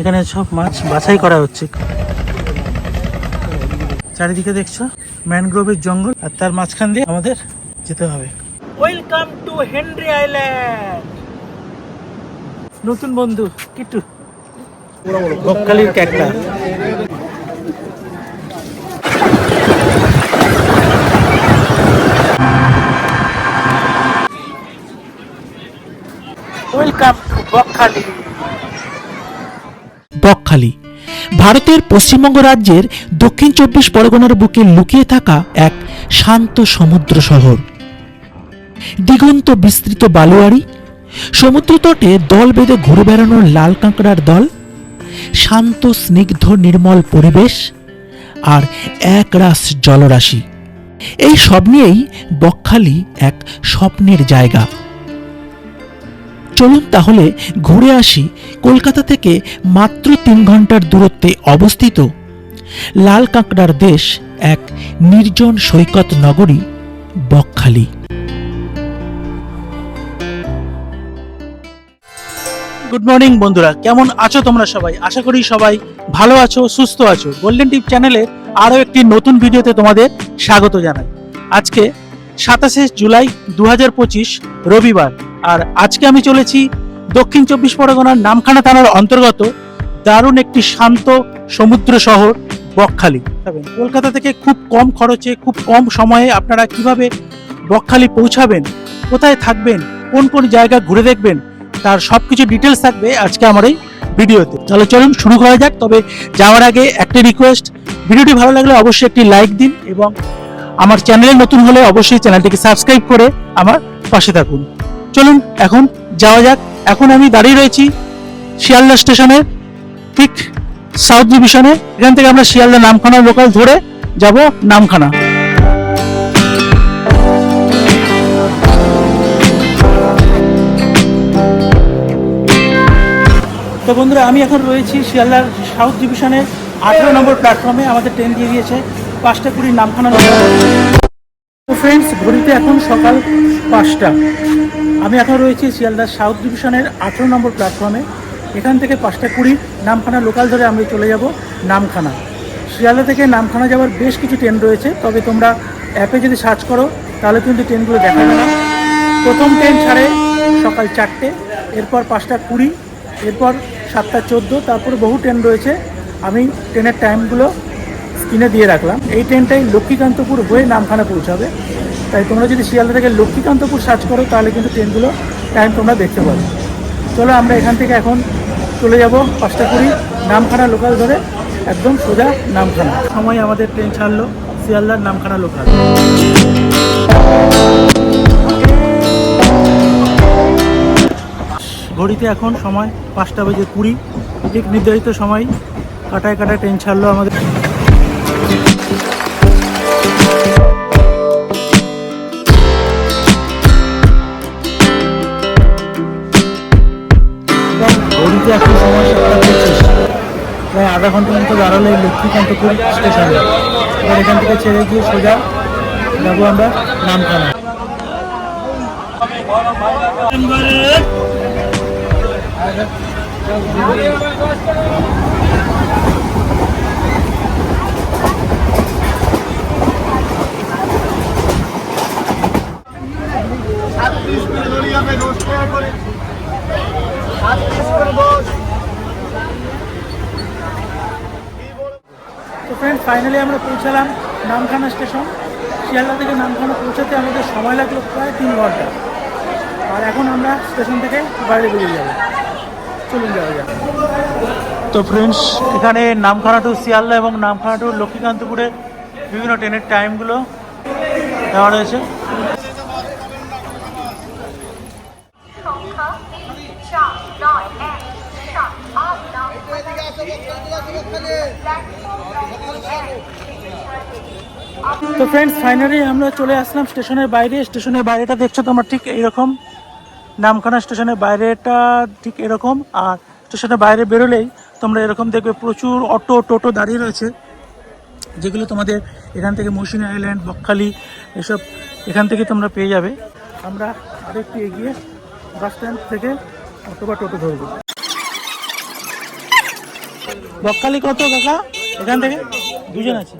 এখানে সব মাছ বাছাই করা হচ্ছে। চারিদিকে দেখছ? ম্যানগ্রোভের জঙ্গল আর তার মাঝখান দিয়ে আমাদের যেতে হবে। ওয়েলকাম টু হেনরি আইল্যান্ড নতুন বন্ধু কিট্টু। বকখালির ক্যাকটা। Welcome to Bakkhali. বকখালি ভারতের পশ্চিমবঙ্গ রাজ্যের দক্ষিণ চব্বিশ পরগনার বুকে লুকিয়ে থাকা এক শান্ত সমুদ্র শহর। দিগন্ত বিস্তৃত বালুয়ারি সমুদ্র তটে দল বেঁধে ঘুরে বেড়ানোর লাল কাঁকড়ার দল, শান্ত, স্নিগ্ধ, নির্মল পরিবেশ আর এক রাস জলরাশি। এই সব নিয়েই বকখালি এক স্বপ্নের জায়গা। চলুন তাহলে ঘুরে আসি কলকাতা থেকে মাত্র তিন ঘণ্টার দূরত্বে অবস্থিত লাল কাঁকড়ার দেশ এক নির্জন সৈকত নগরী, বকখালি। গুড মর্নিং বন্ধুরা। কেমন আছো তোমরা সবাই? আশা করি সবাই ভালো আছো, সুস্থ আছো। গোল্ডেন টিপ চ্যানেলে আরও একটি নতুন ভিডিওতে তোমাদের স্বাগত জানাই। আজকে সাতাশে জুলাই দু হাজার পঁচিশ রবিবার। আর আজকে আমি চলেছি দক্ষিণ চব্বিশ পরগনার নামখানা থানার অন্তর্গত দারুণ একটি শান্ত সমুদ্র শহর বকখালি। কলকাতা থেকে খুব কম খরচে, খুব কম সময়ে আপনারা কীভাবে বকখালি পৌঁছাবেন, কোথায় থাকবেন, কোন কোন জায়গা ঘুরে দেখবেন, তার সব কিছু ডিটেলস থাকবে আজকে আমার এই ভিডিওতে। তাহলে চলুন শুরু করা যাক, তবে যাওয়ার আগে একটি রিকোয়েস্ট ভিডিওটি ভালো লাগলে অবশ্যই একটি লাইক দিন এবং আমার চ্যানেলে নতুন হলে অবশ্যই চ্যানেলটিকে সাবস্ক্রাইব করে আমার পাশে থাকুন। চলুন, এখন যাওয়া যাক। এখন আমি দাঁড়িয়ে রয়েছি শিয়ালদা স্টেশনের ঠিক সাউথ ডিভিশনে। এখান থেকে আমরা শিয়ালদা নামখানা লোকাল ধরে যাব নামখানা। তো বন্ধুরা, আমি এখন রয়েছি শিয়ালদার সাউথ ডিভিশনের আঠেরো নম্বর প্ল্যাটফর্মে আমাদের ট্রেন দিয়ে দিয়েছে পাঁচটা কুড়ি নামখানা ফ্রেন্ডস ঘড়িতে এখন সকাল পাঁচটা। আমি এখন রয়েছি শিয়ালদার সাউথ ডিভিশনের আঠেরো নম্বর প্ল্যাটফর্মে এখান থেকে পাঁচটা কুড়ি, নামখানা লোকাল ধরে আমি চলে যাব নামখানা। শিয়ালদা থেকে নামখানা যাওয়ার বেশ কিছু ট্রেন রয়েছে, তবে তোমরা অ্যাপে যদি সার্চ করো, তাহলে কিন্তু ট্রেনগুলো দেখা যাবে না। প্রথম ট্রেন ছাড়ে সকাল চারটে, এরপর পাঁচটা কুড়ি, এরপর সাতটা চোদ্দ, তারপরে বহু ট্রেন রয়েছে। আমি ট্রেনের টাইমগুলো স্ক্রিনে দিয়ে রাখলাম। এই ট্রেনটাই লক্ষ্মীকান্তপুর হয়ে নামখানা পৌঁছাবে। তাই তোমরা যদি শিয়ালদা থেকে লক্ষ্মীকান্তপুর সার্চ করো, তাহলে কিন্তু ট্রেনগুলো টাইম তোমরা দেখতে পাবে। চলো আমরা এখান থেকে এখন চলে যাব পাঁচটা কুড়ি নামখানা লোকাল ধরে, একদম সোজা নামখানা। সময় আমাদের ট্রেন ছাড়লো, শিয়ালদার নামখানা লোকাল ঘড়িতে এখন সময় পাঁচটা বেজে কুড়ি, ঠিক নির্ধারিত সময় কাটায় কাটায় ট্রেন ছাড়লো আমাদের। ঘড়িতে এখন সময় সাতটা প্রায় আধা ঘণ্টা মতো দাঁড়াল এই লক্ষ্মীকান্তপুর স্টেশনে। এবার এখান থেকে ছেড়ে গিয়ে সোজা যাব আমরা নামখানা। তো ফ্রেন্ড ফাইনালি আমরা পৌঁছালাম নামখানা স্টেশন শিয়ালদা থেকে নামখানা পৌঁছাতে আমাদের সময় লাগল প্রায় তিন ঘণ্টা। আর এখন আমরা স্টেশন থেকে বাইরে বেরিয়ে যাব। চলুন যাওয়া যাক। তো ফ্রেন্ডস এখানে নামখানা টু শিয়ালদা এবং নামখানা টু লক্ষ্মীকান্তপুরে বিভিন্ন ট্রেনের টাইমগুলো দেওয়া রয়েছে। তো ফ্রেন্ডস ফাইনালি আমরা চলে আসলাম স্টেশনের বাইরে। স্টেশনের বাইরেটা দেখছ তোমরা ঠিক এরকম নামখানা স্টেশনের বাইরেটা ঠিক এরকম। আর স্টেশনের বাইরে বেরোলেই তোমরা এরকম দেখবে প্রচুর অটো, টোটো দাঁড়িয়ে রয়েছে। যেগুলো তোমাদের এখান থেকে মৌসুমী আইল্যান্ড, বকখালি এসব এখান থেকে তোমরা পেয়ে যাবে। আমরা আরেকটু এগিয়ে বাস স্ট্যান্ড থেকে অটো বা টোটো ধরবো। বকখালি কত কাকা? এখান থেকে? দুজন আছে।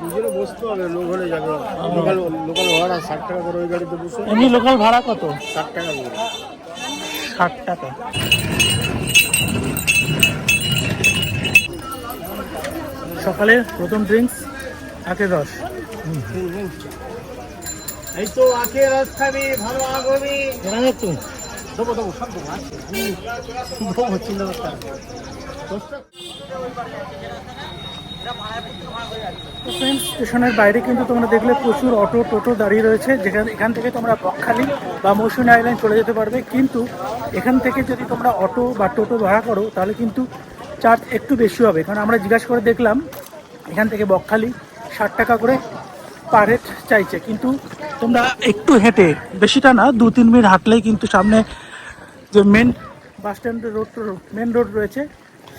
দুজনে বসতে লোক হলে যাবে। লোকাল লোকাল ভাড়া ষাট টাকা করে ওই গাড়িতে বসে। এমনি লোকাল ভাড়া কত? ষাট টাকা করে। ষাট টাকা। সকালে প্রথম ড্রিঙ্কস আখের রস। এই তো আখে রস খাবি ভালো আগবি। এখানে একটু দেবো দেবো সব দেবো চিন্তা করতে স্টেশনের বাইরে কিন্তু তোমরা দেখলে প্রচুর অটো টোটো দাঁড়িয়ে রয়েছে। যেখানে এখান থেকে তোমরা বকখালি বা মৌসুমী আইল্যান্ড চলে যেতে পারবে। কিন্তু এখান থেকে যদি তোমরা অটো বা টোটো ভাড়া করো, তাহলে কিন্তু চার্জ একটু বেশি হবে। কারণ আমরা জিজ্ঞাসা করে দেখলাম, এখান থেকে বকখালি ষাট টাকা করে পার হেড চাইছে। কিন্তু তোমরা একটু হেঁটে, বেশিটা না, দু তিন মিনিট হাঁটলেই কিন্তু সামনে যে মেন বাস স্ট্যান্ডের রোড মেন রোড রয়েছে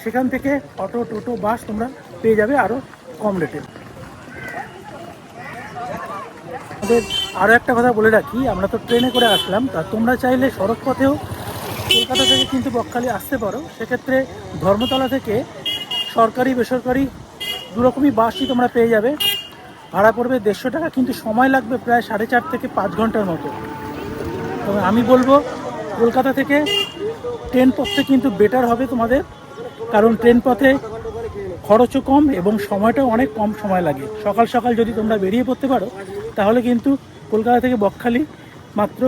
সেখান থেকে অটো, টোটো, বাস তোমরা পেয়ে যাবে আরও কম রেটে আমাদের আরও একটা কথা বলে রাখি, আমরা তো ট্রেনে করে আসলাম, তা তোমরা চাইলে সড়ক পথেও কলকাতা থেকে কিন্তু বকখালি আসতে পারো। সেক্ষেত্রে ধর্মতলা থেকে সরকারি, বেসরকারি দুরকমই বাসই তোমরা পেয়ে যাবে। ভাড়া পড়বে দেড়শো টাকা, কিন্তু সময় লাগবে প্রায় সাড়ে চার থেকে পাঁচ ঘণ্টার মতো। তবে আমি বলব, কলকাতা থেকে ট্রেন পথে কিন্তু বেটার হবে তোমাদের। কারণ ট্রেন পথে খরচও কম এবং সময়টাও অনেক কম সময় লাগে। সকাল সকাল যদি তোমরা বেরিয়ে পড়তে পারো, তাহলে কিন্তু কলকাতা থেকে বকখালি মাত্র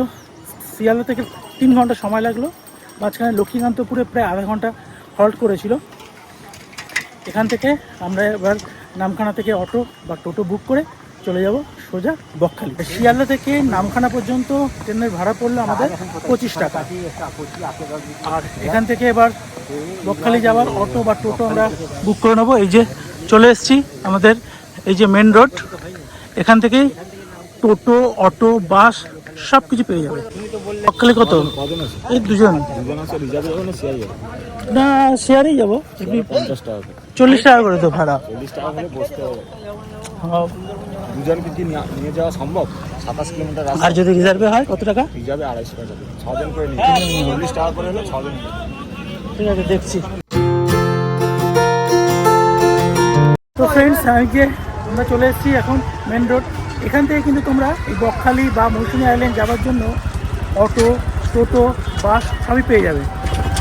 শিয়ালদা থেকে তিন ঘণ্টা সময় লাগল। মাঝখানে লক্ষ্মীকান্তপুরে প্রায় আধা ঘণ্টা হল্ট করেছিল। এখান থেকে আমরা এবার নামখানা থেকে অটো বা টোটো বুক করে চলে যাব। সোজা বকখালি। শিয়ালদা থেকে নামখানা পর্যন্ত ট্রেনের ভাড়া পড়ল আমাদের পঁচিশ টাকা। আর এখান থেকে এবার বকখালি যাওয়ার অটো বা টোটো আমরা বুক করে নেব। এই যে চলে এসেছি আমাদের এই যে মেন রোড এখান থেকেই টোটো অটো বাস সব কিছু পেয়ে যাবে। বকখালি কত? এই দুজন। না শেয়ারেই যাব। পঞ্চাশ টাকা করে। চল্লিশ টাকা করে তো ভাড়া। দুজনকে কি নিয়ে যাওয়া সম্ভব? সাতাশ কিলোমিটার আর যদি রিজার্ভে হয় কত টাকা? রিজার্ভে আড়াইশো টাকা যাবে। ছজন করে নিয়ে চল্লিশ টাকা করে হলে ছজন ঠিক আছে দেখছি। তো ফ্রেন্ডস আমি যে আমরা চলে এসেছি এখন মেন রোড এখান থেকে কিন্তু তোমরা এই বকখালি বা মৌসুমী আইল্যান্ড যাওয়ার জন্য অটো টোটো বাস সবই পেয়ে যাবে।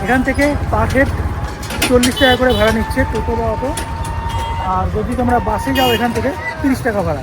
এখান থেকে পার হেড চল্লিশ টাকা করে ভাড়া নিচ্ছে টোটো বা অটো আর যদি তোমরা বাসে যাও এখান থেকে তিরিশ টাকা ভাড়া।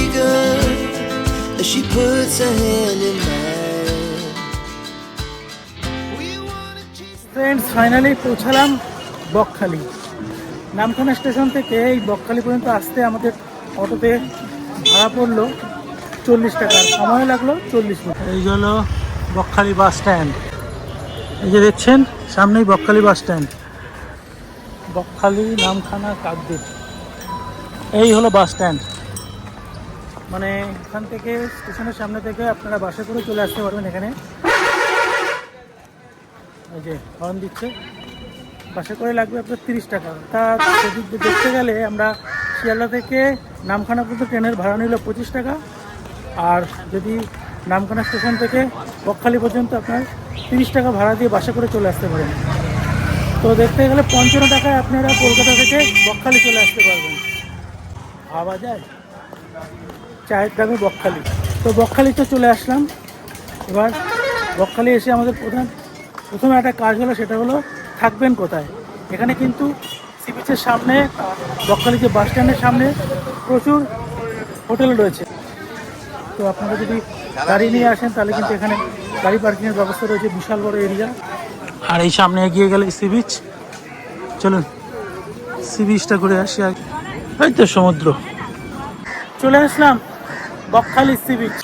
as she puts her hand in mine. Friends finally পৌঁছালাম বকখালি। নামখানা স্টেশন থেকে এই বকখালি পর্যন্ত আসতে আমাদের অটোতে ভাড়া পড়ল চল্লিশ টাকা আর সময় লাগল চল্লিশ মিনিট। এই হলো বকখালি বাস স্ট্যান্ড। এই যে দেখছেন, সামনেই বকখালি বাস স্ট্যান্ড। বকখালি নামখানা কাকদ্বীপ। এই হলো বাস স্ট্যান্ড। মানে এখান থেকে স্টেশনের সামনে থেকে আপনারা বাসে করে চলে আসতে পারবেন এখানে। এই যে হর্ন দিচ্ছে। বাসে করে লাগবে আপনার তিরিশ টাকা। তা সেদিক দেখতে গেলে আমরা শিয়ালদা থেকে নামখানা পর্যন্ত ট্রেনের ভাড়া নিল পঁচিশ টাকা। আর যদি নামখানা স্টেশন থেকে বকখালি পর্যন্ত আপনার তিরিশ টাকা ভাড়া দিয়ে বাসে করে চলে আসতে পারেন। তো দেখতে গেলে পঞ্চান্ন টাকায় আপনারা কলকাতা থেকে বকখালি চলে আসতে পারবেন। ভাবা যায়? চায়ের দামে বকখালি। তো বকখালিতে চলে আসলাম। এবার বকখালি এসে আমাদের প্রধান প্রথমে একটা কাজ হলো, সেটা হলো থাকবেন কোথায়? এখানে কিন্তু সি বিচের সামনে, বকখালি যে বাস স্ট্যান্ডের সামনে প্রচুর হোটেল রয়েছে। তো আপনারা যদি গাড়ি নিয়ে আসেন, তাহলে কিন্তু এখানে গাড়ি পার্কিংয়ের ব্যবস্থা রয়েছে, বিশাল বড় এরিয়া। আর এই সামনে এগিয়ে গেলে সি বিচ চলুন সি বিচটা ঘুরে আসি আর এই তো সমুদ্র। চলে আসলাম। বকখালি সি বিচ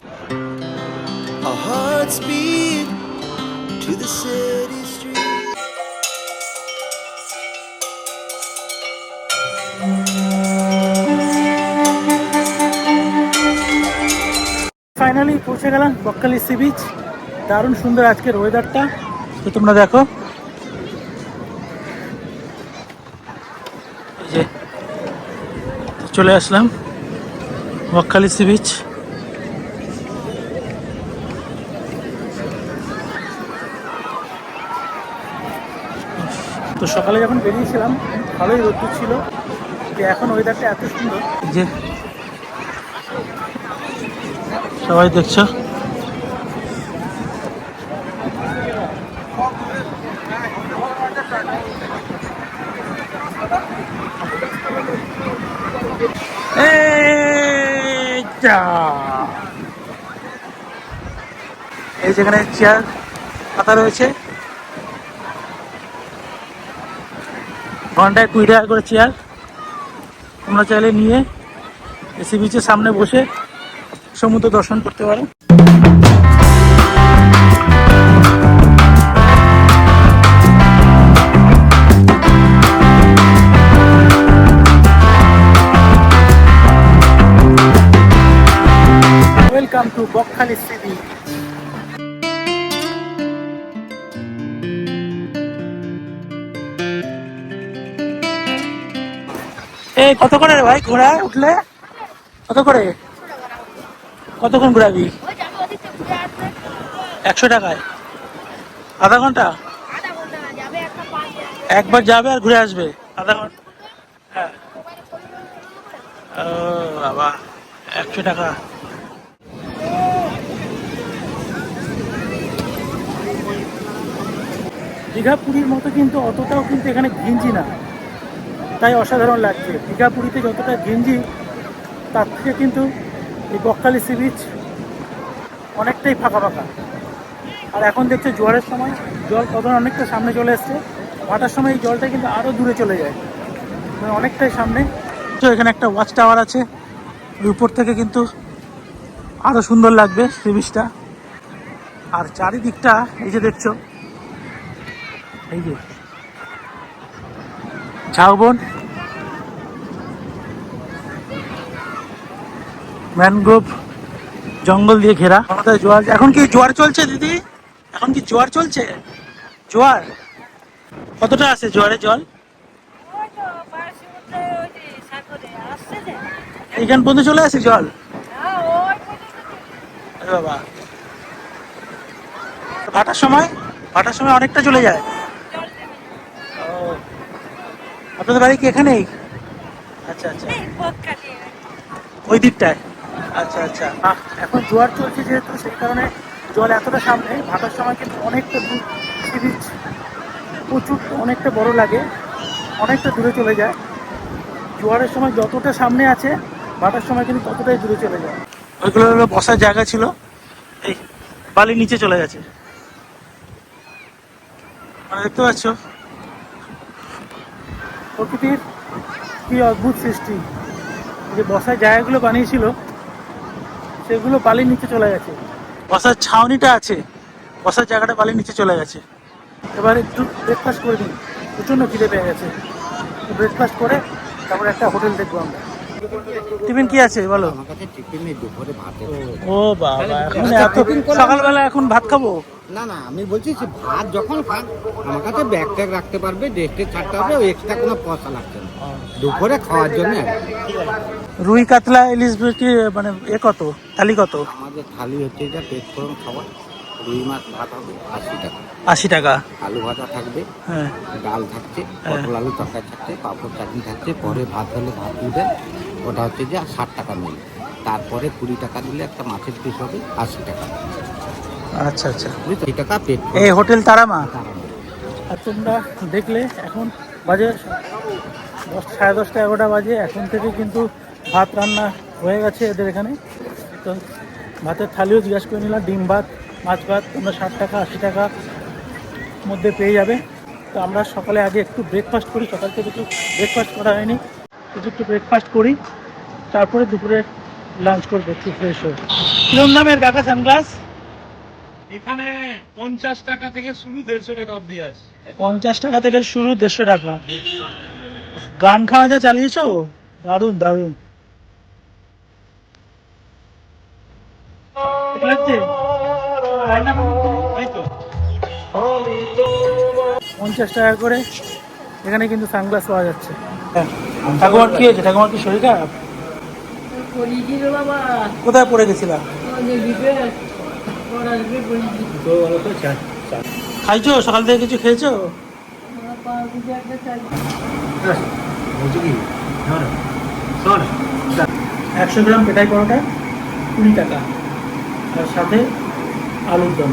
ফাইনালি পৌঁছে গেলাম বকখালি সি বিচ দারুণ সুন্দর আজকের ওয়েদারটা তো তোমরা দেখো। চলে আসলাম বকখালি সি বিচ সকালে যখন বেরিয়েছিলাম, ভালোই রোদ্দুর ছিল। যে এখন ওয়েদারটা এত সুন্দর। যে সবাই দেখছ? এই এই যেখানে চেয়ার পাতা রয়েছে ঘন্টায় কুড়ি টাকা করে চেয়ার তোমরা চাইলে নিয়ে এসি বিচের সামনে বসে সমুদ্র দর্শন করতে পারো। ওয়েলকাম টু বকখালি সি কত করে রে ভাই ঘোড়ায় উঠলে? কত করে কতক্ষণ ঘোরাবি? একশো টাকায়। আধা ঘণ্টা? একবার যাবে আর ঘুরে আসবে। আধা ঘণ্টা? হ্যাঁ। ও, বাবা, একশো টাকা। দীঘা পুরীর মতো কিন্তু অতটাও কিন্তু এখানে ঘিঞ্জি না। তাই অসাধারণ লাগছে। দীঘা পুরীতে যতটা গেঞ্জি তার থেকে কিন্তু এই বকখালি সি বিচ অনেকটাই ফাঁকা ফাঁকা। আর এখন দেখছ জোয়ারের সময়, জল কত অনেকটা সামনে চলে এসছে। ভাটার সময় এই জলটা কিন্তু আরও দূরে চলে যায়। মানে অনেকটাই সামনে। তো এখানে একটা ওয়াচ টাওয়ার আছে। ওই উপর থেকে কিন্তু আরও সুন্দর লাগবে সি বিচটা। আর চারিদিকটা, এই যে দেখছ, এই যে ঝাউবন ম্যানগ্রোভ জঙ্গল দিয়ে ঘেরা। জোয়ার এখন কি জোয়ার চলছে দিদি? এখন কি জোয়ার চলছে? জোয়ার? কতটা আছে জোয়ারে জল? এইখান পর্যন্ত চলে আসে জল? বাবা। ভাটার সময় ভাটার সময় অনেকটা চলে যায় জল নেমে ও আপনাদের বাড়ি কি এখানেই? আচ্ছা আচ্ছা। ওই দিকটায়? আচ্ছা আচ্ছা। এখন জোয়ার চলছে যেহেতু সেই কারণে জল এতটা সামনে ভাটার সময় কিন্তু অনেকটা দূর প্রচুর অনেকটা বড় লাগে অনেকটা দূরে চলে যায়। জোয়ারের সময় যতটা সামনে আছে ভাটার সময় কিন্তু ততটাই দূরে চলে যায়। ওইগুলো হলো বসার জায়গা ছিল। এই বালির নিচে চলে গেছে। মানে দেখতে পাচ্ছ? প্রকৃতির কি অদ্ভুত সৃষ্টি। যে বসার জায়গাগুলো বানিয়েছিল, সেগুলো বালির নিচে চলে গেছে। বসার ছাউনিটা আছে, বসার জায়গাটা বালির নিচে চলে গেছে। এবার একটু ব্রেকফাস্ট করে নিই। প্রচণ্ড খিদে পেয়ে গেছে। ব্রেকফাস্ট করে তারপরে একটা হোটেল দেখব আমরা। টিফিন কি আছে বলো? আমার কাছে টিফিন নেই দুপুরে ভাতে ও বাবা এখন এত সকালবেলা এখন ভাত খাব? না না আমি বলছি যে ভাত যখন খান আমার কাছে ব্যাগ ট্যাগ রাখতে পারবে ডেস্টে ছাড়তে হবে ওই এক্সট্রা কোনো পয়সা লাগছে না। দুপুরে খাওয়ার জন্য। রুই কাতলা ইলিশ কি মানে এ কত? থালি কত? আমাদের থালি হচ্ছে যা পেট ফোড়ন খাবার। রুই মাছ ভাত হবে আশি টাকা। আশি টাকা। আলু ভাজা থাকবে হ্যাঁ। ডাল থাকছে পটল আলু তরকারি থাকছে পাঁপড় চাটনি থাকছে পরে ভাত হলে ভাত দিবেন। ওটা হচ্ছে যে ষাট টাকা মিল। তারপরে কুড়ি টাকা দিলে একটা মাছের পিস হবে আশি টাকা। আচ্ছা আচ্ছা। এই টাকা পেট এই হোটেল তারামা? ফোড়ন। আর তোমরা দেখলে এখন বাজে দশ সাড়ে দশটা এগারোটা বাজে। এখন থেকে কিন্তু ভাত রান্না হয়ে গেছে এদের এখানে। তো ভাতের থালিও জিজ্ঞাসা করে নিলাম ডিম ভাত মাছ ভাত তোমরা ষাট টাকা আশি টাকা মধ্যে পেয়ে যাবে। তো আমরা সকালে আগে একটু ব্রেকফাস্ট করি সকাল থেকে একটু ব্রেকফাস্ট করা হয়নি। একটু একটু ব্রেকফাস্ট করি তারপরে দুপুরে লাঞ্চ করব একটু ফ্রেশ হয়ে। কিরম দামের কাকা সানগ্লাস এখানে পঞ্চাশ টাকা থেকে শুরু দেড়শো টাকা অব্দি আছে। পঞ্চাশ টাকা থেকে শুরু দেড়শো টাকা। গান খাওয়া যা চালিয়েছো? দারুণ দারুণ। পঞ্চাশ টাকা করে এখানে কিন্তু সানগ্লাস পাওয়া যাচ্ছে। হ্যাঁ। ঠাকুমার কি হয়েছে? ঠাকুমার কি শরীর খারাপ? কোথায় পড়ে গেছিলাম খাইছো? সকাল থেকে কিছু খেয়েছো? একশো গ্রাম পেটাই পরোটা, কুড়ি টাকা। আর সাথে আলুর দম।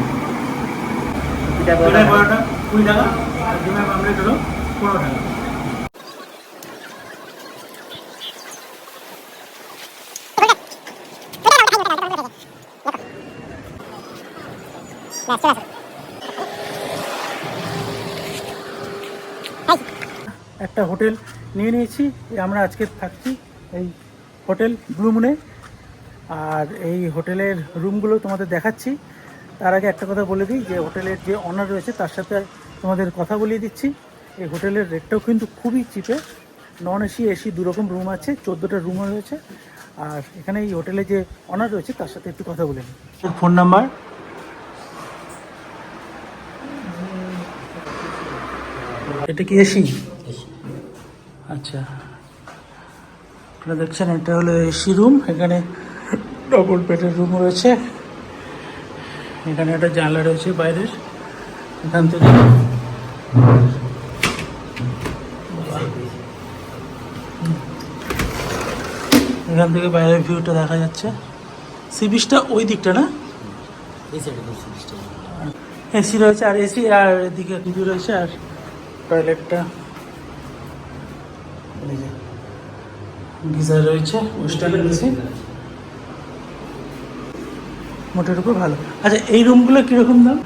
পেটাই পরোটা, কুড়ি টাকা। আর ডিমের আমলেট হলো পনেরো টাকা একটা হোটেল নিয়ে নিয়েছি আমরা আজকে থাকছি এই হোটেল ব্লু মুনে। আর এই হোটেলের রুমগুলো তোমাদের দেখাচ্ছি। তার আগে একটা কথা বলে দিই যে হোটেলের যে অনার রয়েছে তার সাথে তোমাদের কথা বলিয়ে দিচ্ছি। এই হোটেলের রেটটাও কিন্তু খুবই চিপে নন এসি এসি দুরকম রুম আছে চোদ্দোটা রুমও রয়েছে। আর এখানে এই হোটেলে যে অনার রয়েছে তার সাথে একটু কথা বলে নিই। ফোন নাম্বার এটা কি এসি আচ্ছা। আপনারা দেখছেন এটা হলো এসি রুম এখানে ডবল বেডের রুম রয়েছে। এখানে একটা জানলা রয়েছে বাইরের। এখান থেকে এখান থেকে বাইরের ভিউটা দেখা যাচ্ছে। সি বিচটা ওই দিকটা না? এসি রয়েছে আর এসি আর এদিকে টিভি রয়েছে আর টয়লেটটা গিজার রয়েছে ওয়েস্টার্ন এসি মোটের উপর ভালো। আচ্ছা এই রুমগুলো কীরকম দাম?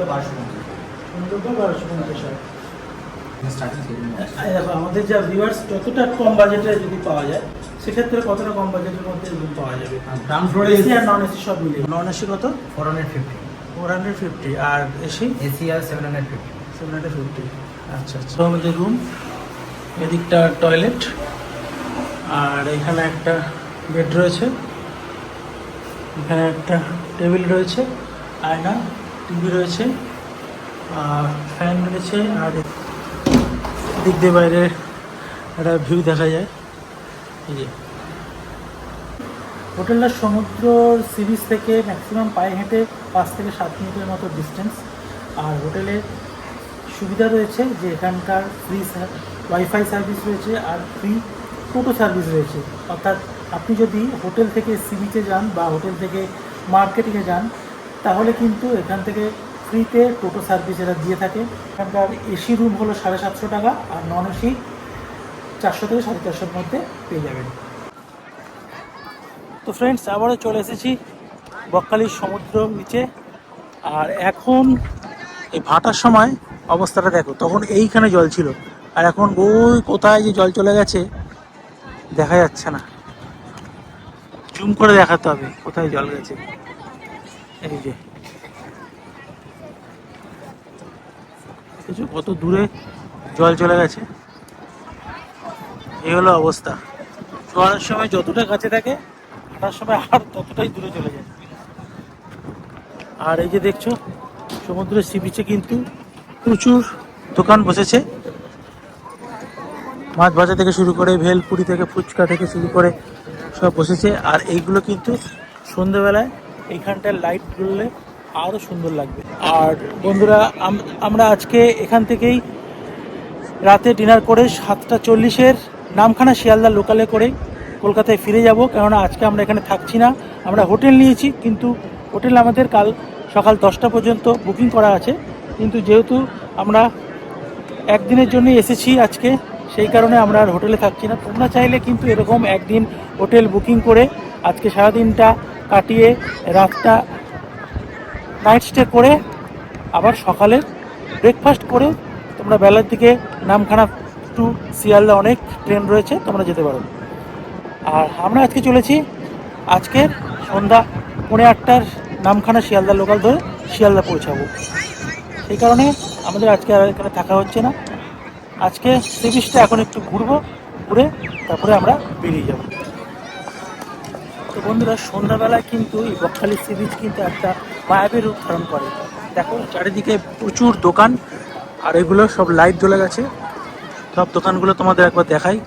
এই দেখো আমাদের যা ভিউয়ার্স যতটা কম বাজেটে যদি পাওয়া যায় সেক্ষেত্রে কতটা কম বাজেটের মধ্যে রুম পাওয়া যাবে? গ্রাউন্ড ফ্লোরে এসি আর নন এসি সব মিলিয়ে। নন এসি কত? Four hundred fifty four hundred fifty আর এসি এসি আর seven hundred fifty seven hundred fifty আচ্ছা আচ্ছা। আমাদের রুম এদিকটা টয়লেট আর এখানে একটা বেড রয়েছে। এখানে একটা টেবিল রয়েছে, আয়না টিভি রয়েছে, আর ফ্যান রয়েছে, আর দিক দিয়ে বাইরে একটা ভিউ দেখা যায়। এই যে। হোটেলটা সমুদ্র সিরিজ থেকে ম্যাক্সিমাম পায়ে হেঁটে পাঁচ থেকে সাত মিনিটের মতো ডিস্টেন্স আর হোটেলের সুবিধা রয়েছে যে এখানকার ফ্রি ওয়াইফাই সার্ভিস রয়েছে আর ফ্রি টোটো সার্ভিস রয়েছে। অর্থাৎ আপনি যদি হোটেল থেকে সি বিচে যান বা হোটেল থেকে মার্কেটিংয়ে যান, তাহলে কিন্তু এখান থেকে ফ্রিতে টোটো সার্ভিস এরা দিয়ে থাকে। এখানকার এসি রুম হলো সাড়ে সাতশো টাকা আর নন এসি চারশো থেকে সাড়ে চারশোর মধ্যে পেয়ে যাবেন। তো ফ্রেন্ডস আবারও চলে এসেছি বকখালির সমুদ্র বিচে আর এখন এই ভাটার সময় অবস্থাটা দেখো, তখন এইখানে জল ছিল। আর এখন ওই কোথায় যে জল চলে গেছে, দেখা যাচ্ছে না। জুম করে দেখাতে হবে কোথায় জল গেছে। এই যে। কত দূরে জল চলে গেছে? এই হলো অবস্থা। জোয়ারের সময় যতটা কাছে থাকে, তার সময় আর ততটাই দূরে চলে যায়। আর এই যে দেখছ, সমুদ্রের সি কিন্তু প্রচুর দোকান বসেছে। মাছ ভাজা থেকে শুরু করে ভেলপুরি থেকে ফুচকা থেকে শুরু করে সব বসেছে। আর এইগুলো কিন্তু সন্ধেবেলায় এইখানটার লাইট জ্বললে আরও সুন্দর লাগবে। আর বন্ধুরা আমরা আজকে এখান থেকেই রাতে ডিনার করে সাতটা চল্লিশের নামখানা শিয়ালদা লোকালে করে কলকাতায় ফিরে যাব। কেননা আজকে আমরা এখানে থাকছি না। আমরা হোটেল নিয়েছি, কিন্তু হোটেল আমাদের কাল সকাল দশটা পর্যন্ত বুকিং করা আছে। কিন্তু যেহেতু আমরা একদিনের জন্য এসেছি আজকে, সেই কারণে আমরা আর হোটেলে থাকছি না। তোমরা চাইলে কিন্তু এরকম একদিন হোটেল বুকিং করে আজকে সারাদিনটা কাটিয়ে রাতটা নাইট স্টে করে আবার সকালে ব্রেকফাস্ট করে তোমরা বেলার দিকে নামখানা টু শিয়ালদা অনেক ট্রেন রয়েছে, তোমরা যেতে পারো। আর আমরা আজকে চলেছি আজকের সন্ধ্যা পৌনে আটটার নামখানা শিয়ালদা লোকাল ধরে শিয়ালদা পৌঁছাবো। সেই কারণে আমাদের আজকে আর এখানে থাকা হচ্ছে না। আজকে সি বিচটা এখন একটু ঘুরবো, ঘুরে তারপরে আমরা বেরিয়ে যাব। তো বন্ধুরা, সন্ধ্যাবেলায় কিন্তু এই বকখালি সি বিচ কিন্তু একটা মায়াবী রূপ ধারণ করে। দেখো, চারিদিকে প্রচুর দোকান, আর এগুলো সব লাইট জ্বলে গেছে। সব দোকানগুলো তোমাদের একবার দেখাই।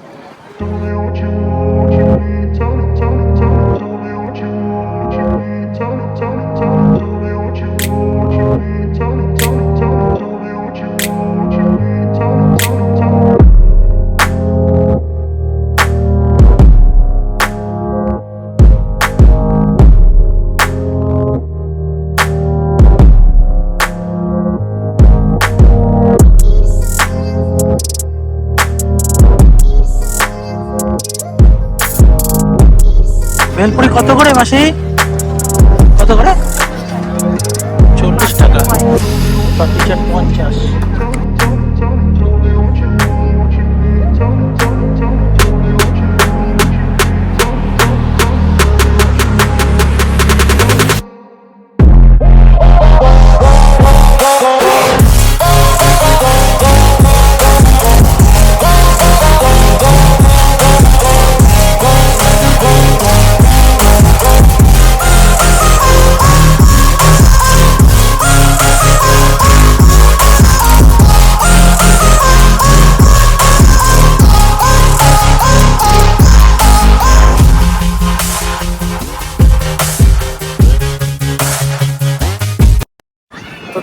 কত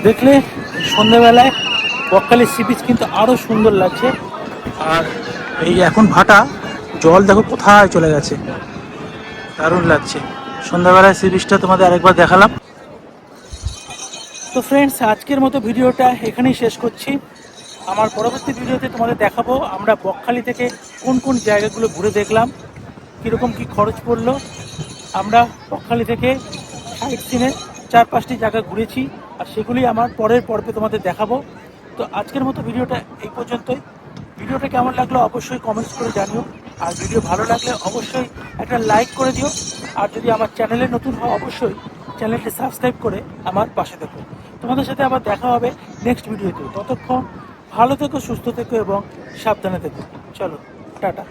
দেখলে সন্ধ্যেবেলায় বকখালি সি বিচ কিন্তু আরও সুন্দর লাগছে। আর এই এখন ভাটা, জল দেখো কোথায় চলে গেছে। দারুণ লাগছে। সন্ধ্যাবেলায় সি বিচটা তোমাদের আরেকবার দেখালাম। তো ফ্রেন্ডস আজকের মতো ভিডিওটা এখানেই শেষ করছি। আমার পরবর্তী ভিডিওতে তোমাদের দেখাবো আমরা বকখালি থেকে কোন কোন জায়গাগুলো ঘুরে দেখলাম, কীরকম কি খরচ পড়ল। আমরা বকখালি থেকে সাইট সিনে চার পাঁচটি জায়গা ঘুরেছি। আর সেগুলি আমার পরের পর্বে তোমাদের দেখাবো। তো আজকের মতো ভিডিওটা এই পর্যন্তই। ভিডিওটা কেমন লাগল অবশ্যই কমেন্টস করে জানিও। আর ভিডিও ভালো লাগলে অবশ্যই একটা লাইক করে দিও। আর যদি আমার চ্যানেলে নতুন হও অবশ্যই চ্যানেলটি সাবস্ক্রাইব করে আমার পাশে দেখো তোমাদের সাথে আবার দেখা হবে নেক্সট ভিডিওতে। ততক্ষণ ভালো থেকো, সুস্থ থেকো এবং সাবধানে থেকো। চলো, টাটা।